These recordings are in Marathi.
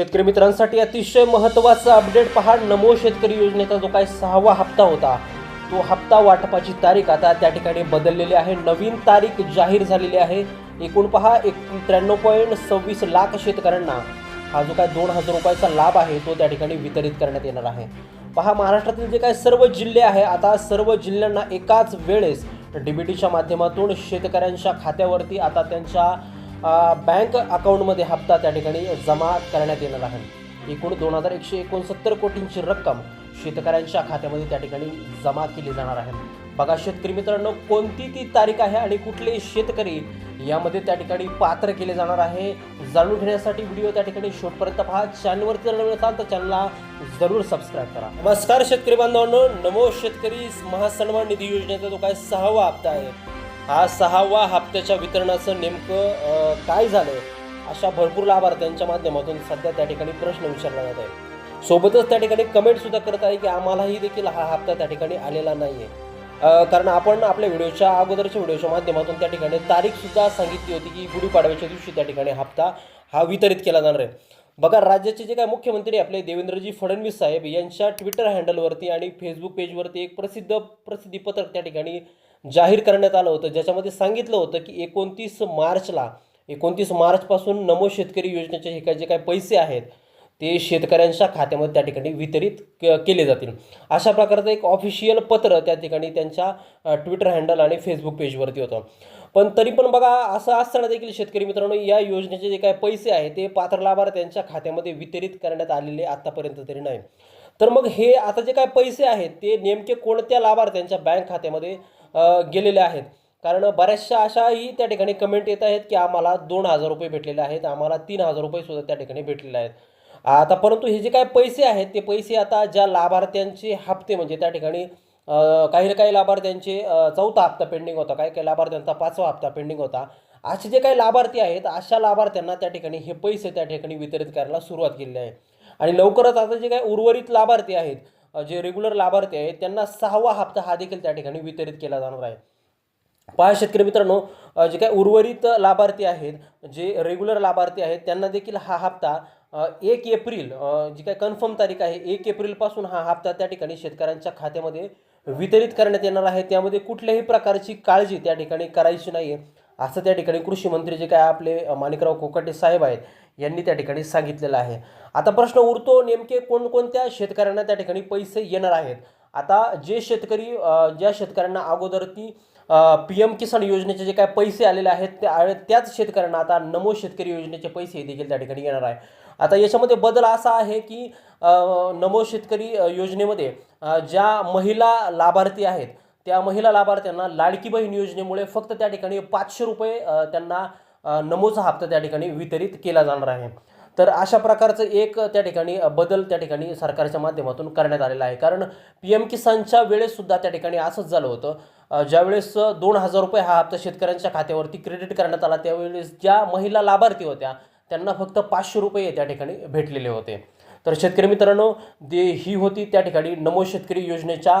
शेतकरी मित्रांसाठी अतिशय महत्त्वाचा अपडेट पहा. नमो शेतकरी योजनेचा जो काही सहावा हप्ता होता तो हप्ता वाटपाची तारीख आता त्या ठिकाणी बदललेली आहे. नवीन तारीख जाहीर झालेली आहे. एकूण पहा एक त्र्याण्णव पॉईंट सव्वीस लाख शेतकऱ्यांना हा जो काय दोन हजार रुपयाचा लाभ आहे तो त्या ठिकाणी वितरित करण्यात येणार आहे. पहा महाराष्ट्रातील जे काय सर्व जिल्हे आहे आता सर्व जिल्ह्यांना एकाच वेळेस डीबीटीच्या माध्यमातून शेतकऱ्यांच्या खात्यावरती आता त्यांच्या बँक अकाउंटमध्ये हप्ता त्या ठिकाणी जमा करण्यात येणार आहे. एकूण दोन हजार एकशे एकोणसत्तर कोटींची रक्कम शेतकऱ्यांच्या खात्यामध्ये त्या ठिकाणी जमा केली जाणार आहे. बघा शेतकरी मित्रांनो कोणती ती तारीख आहे आणि कुठले शेतकरी यामध्ये त्या ठिकाणी पात्र केले जाणार आहे जाणून घेण्यासाठी व्हिडिओ त्या ठिकाणी शेवटपर्यंत पहा. चॅनलवरती जर नवीन असाल तर चॅनलला जरूर सबस्क्राईब करा. नमस्कार शेतकरी बांधवांनो नमो शेतकरी महासन्मान निधी योजनेचा जो काय सहावा हप्ता आहे हा सहावा हप्त्याच्या वितरणाचं नेमकं काय झालं? अशा भरपूर लाभार्थ्यांच्या माध्यमातून सध्या त्या ठिकाणी प्रश्न विचारला जात आहे. सोबतच त्या ठिकाणी कमेंट सुद्धा करत आहे की आम्हालाही देखील हा हप्ता त्या ठिकाणी आलेला नाही आहे कारण आपण आपल्या व्हिडिओच्या अगोदरच्या व्हिडिओच्या माध्यमातून त्या ठिकाणी तारीख सुद्धा सांगितली होती की गुढीपाडव्याच्या दिवशी त्या ठिकाणी हप्ता हा वितरित केला जाणार आहे. बघा राज्याचे जे काय मुख्यमंत्री आपले देवेंद्रजी फडणवीस साहेब यांच्या ट्विटर हँडलवरती आणि फेसबुक पेजवरती एक प्रसिद्ध प्रसिद्धीपत्रक त्या ठिकाणी जाहीर करण्यात आलं होतं. ज्याच्यामध्ये सांगितलं होतं की एकोणतीस मार्चला एकोणतीस मार्चपासून नमो शेतकरी योजनेचे हे काय जे काय पैसे आहेत ते शेतकऱ्यांच्या खात्यामध्ये त्या ठिकाणी वितरित क केले जातील. अशा प्रकारचं एक ऑफिशियल पत्र त्या ठिकाणी त्यांच्या ट्विटर हँडल आणि फेसबुक पेजवरती होतं. पण तरी पण बघा असं असताना देखील शेतकरी मित्रांनो या योजनेचे जे काय पैसे आहेत ते पात्र लाभार्थ्यांच्या खात्यामध्ये वितरित करण्यात आलेले आत्तापर्यंत तरी नाही. तर मग हे आता जे काय पैसे आहेत ते नेमके कोणत्या लाभार्थ्यांच्या बँक खात्यामध्ये गेलेल्या गेलेले आहेत. कारण बऱ्याचशा अशाही त्या ठिकाणी कमेंट येत आहेत की आम्हाला दोन हजार रुपये भेटलेले आहेत आम्हाला तीन हजार रुपये सुद्धा त्या ठिकाणी भेटलेले आहेत. आता परंतु हे जे काय पैसे आहेत ते पैसे आता ज्या लाभार्थ्यांचे हप्ते म्हणजे त्या ठिकाणी काही ना काही लाभार्थ्यांचे चौथा हप्ता पेंडिंग होता काही काही लाभार्थ्यांचा पाचवा हप्ता पेंडिंग होता. असे जे काही लाभार्थी आहेत अशा लाभार्थ्यांना त्या ठिकाणी हे पैसे त्या ठिकाणी वितरित करायला सुरुवात केली आहे. आणि लवकरच आता जे काही उर्वरित लाभार्थी आहेत जे रेग्युलर लाभार्थी आहेत त्यांना सहावा हप्ता हा देखील त्या ठिकाणी वितरित केला जाणार आहे. पहा शेतकरी मित्रांनो जे काय उर्वरित लाभार्थी आहेत जे रेग्युलर लाभार्थी आहेत त्यांना देखील हा हप्ता एक एप्रिल जी काय कन्फर्म तारीख आहे एक एप्रिलपासून हा हप्ता त्या ठिकाणी शेतकऱ्यांच्या खात्यामध्ये वितरित करण्यात येणार आहे. त्यामध्ये कुठल्याही प्रकारची काळजी त्या ठिकाणी करायची नाही आहे असं त्या ठिकाणी कृषी मंत्री जे काय आपले माणिकराव कोकाटे साहेब आहेत यांनी त्या ठिकाणी सांगितलेलं आहे. आता प्रश्न उरतो नेमके कोणकोणत्या शेतकऱ्यांना त्या ठिकाणी पैसे येणार आहेत? आता जे शेतकरी ज्या शेतकऱ्यांना अगोदर ती पी एम किसान योजनेचे जे काय पैसे आलेले आहेत त्या त्याच शेतकऱ्यांना आता नमो शेतकरी योजनेचे पैसे देखील त्या ठिकाणी येणार आहे. आता याच्यामध्ये बदल असा आहे की नमो शेतकरी योजनेमध्ये ज्या महिला लाभार्थी आहेत त्या महिला लाभार्थ्यांना लाडकी बहीण योजनेमुळे फक्त त्या ठिकाणी पाचशे रुपये त्यांना नमोचा हप्ता त्या ठिकाणी वितरित केला जाणार आहे. तर अशा प्रकारचं एक त्या ठिकाणी बदल त्या ठिकाणी सरकारच्या माध्यमातून करण्यात आलेला आहे. कारण पी एम किसानच्या वेळेससुद्धा त्या ठिकाणी असंच झालं होतं. ज्यावेळेस दोन हजार रुपये हा हप्ता शेतकऱ्यांच्या खात्यावरती क्रेडिट करण्यात आला त्यावेळेस ज्या महिला लाभार्थी होत्या त्यांना फक्त पाचशे रुपये त्या ठिकाणी भेटलेले होते. तर शेतकरी मित्रांनो दे ही होती त्या ठिकाणी नमो शेतकरी योजनेच्या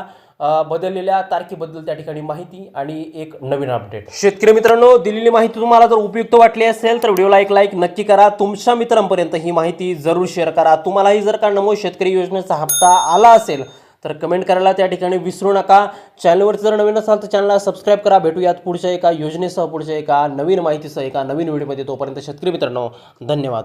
बदललेल्या तारखेबद्दल त्या ठिकाणी माहिती आणि एक नवीन अपडेट शेतकरी मित्रांनो दिलेली माहिती तुम्हाला जर उपयुक्त वाटली असेल तर व्हिडिओला एक लाईक नक्की करा. तुमच्या मित्रांपर्यंत ही माहिती जरूर शेअर करा. तुम्हालाही जर का नमो शेतकरी योजनेचा हप्ता आला असेल तर कमेंट करायला त्या ठिकाणी विसरू नका. चॅनलवर जर नवीन असाल तर चॅनलला सबस्क्राईब करा. भेटूयात पुढच्या एका योजनेसह पुढच्या एका नवीन माहितीसह एका नवीन व्हिडिओमध्ये तोपर्यंत शेतकरी मित्रांनो धन्यवाद.